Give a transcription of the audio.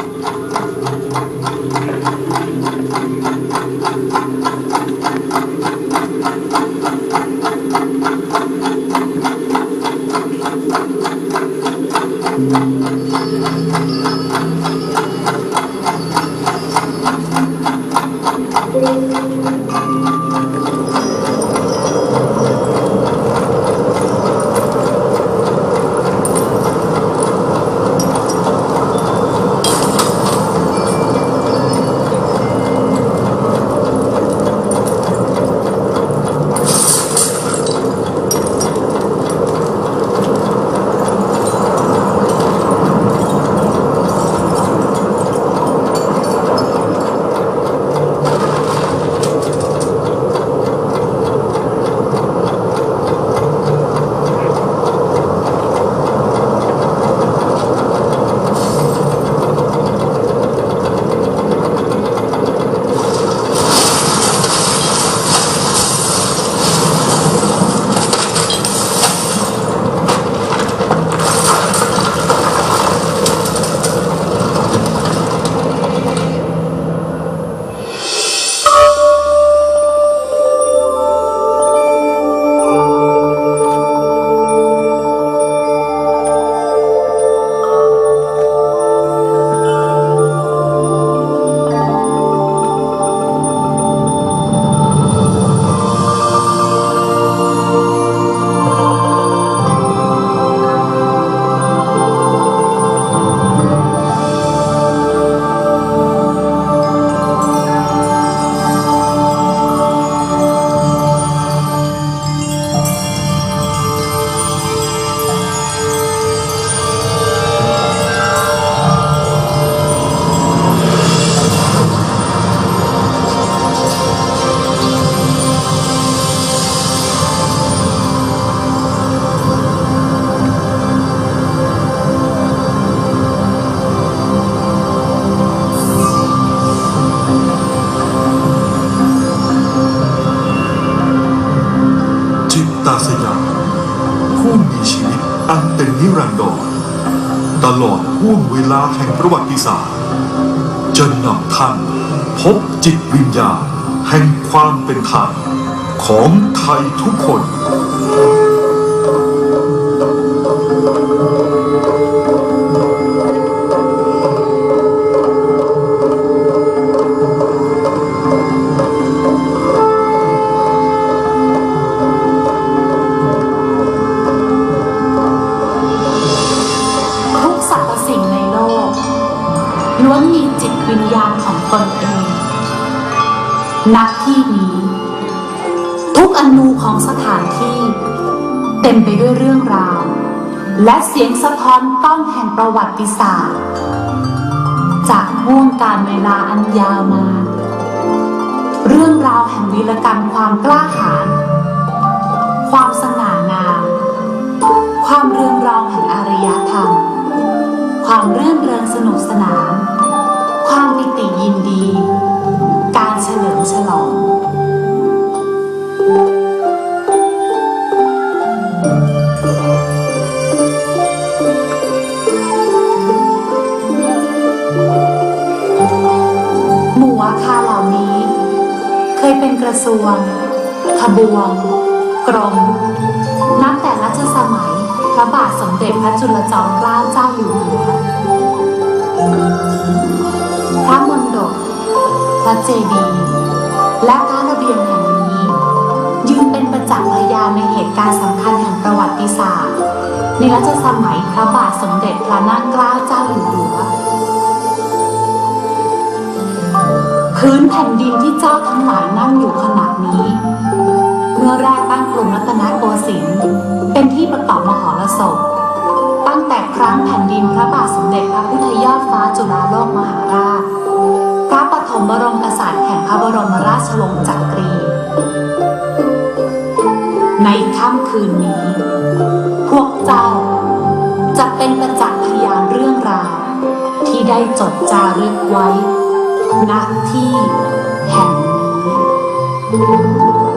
จิต อันเป็นนิรันดรตลอดห่วงเวลาแห่งประวัติศาสตร์ จนนำท่านพบจิตวิญญาณแห่งความเป็นไทยของไทยทุกคน ล้วนมีจิตวิญญาณของตนเอง นักที่นี้ ทุกอนูของสถานที่ เต็มไปด้วยเรื่องราว และเสียงสะท้อนต้องแห่งประวัติศาสตร์ จากห่วงการเวลาอันยาวมาเรื่องราวแห่งวีรกรรมความกล้าหาญความสง่างาม ความเรืองรองแห่งอารยธรรม ความเรื่นเริงสนุกสนาน ปิติยินดี การเฉลิมฉลอง หมู่อาคารเหล่านี้ เคยเป็นกระทรวงขบวง กรม นับแต่รัชสมัย พระบาทสมเด็จพระจุลจอมเกล้าเจ้าอยู่หัว ระเจดีย์และพระระเบียงแห่งนี้ ยืนเป็นประจักษ์พยานในเหตุการณ์สำคัญแห่งประวัติศาสตร์ ในรัชสมัยพระบาทสมเด็จพระนางเกล้าเจ้าอยู่หัวพื้นแผ่นดินที่เจ้าทั้งหลายนั่งอยู่ขณะนี้ เมื่อแรกตั้งกรุงรัตนโกสินทร์เป็นที่ประกอบมหรสพตั้งแต่ครั้งแผ่นดินพระบาทสมเด็จพระพุทธยอดฟ้าจุฬาโลกมหาราช บรมกษัตริย์แห่งพระบรมราชวงศ์จักรี ในค่ำคืนนี้ พวกเจ้าจะเป็นประจักษ์พยานเรื่องราว ที่ได้จดจารึกไว้ณที่แห่งนี้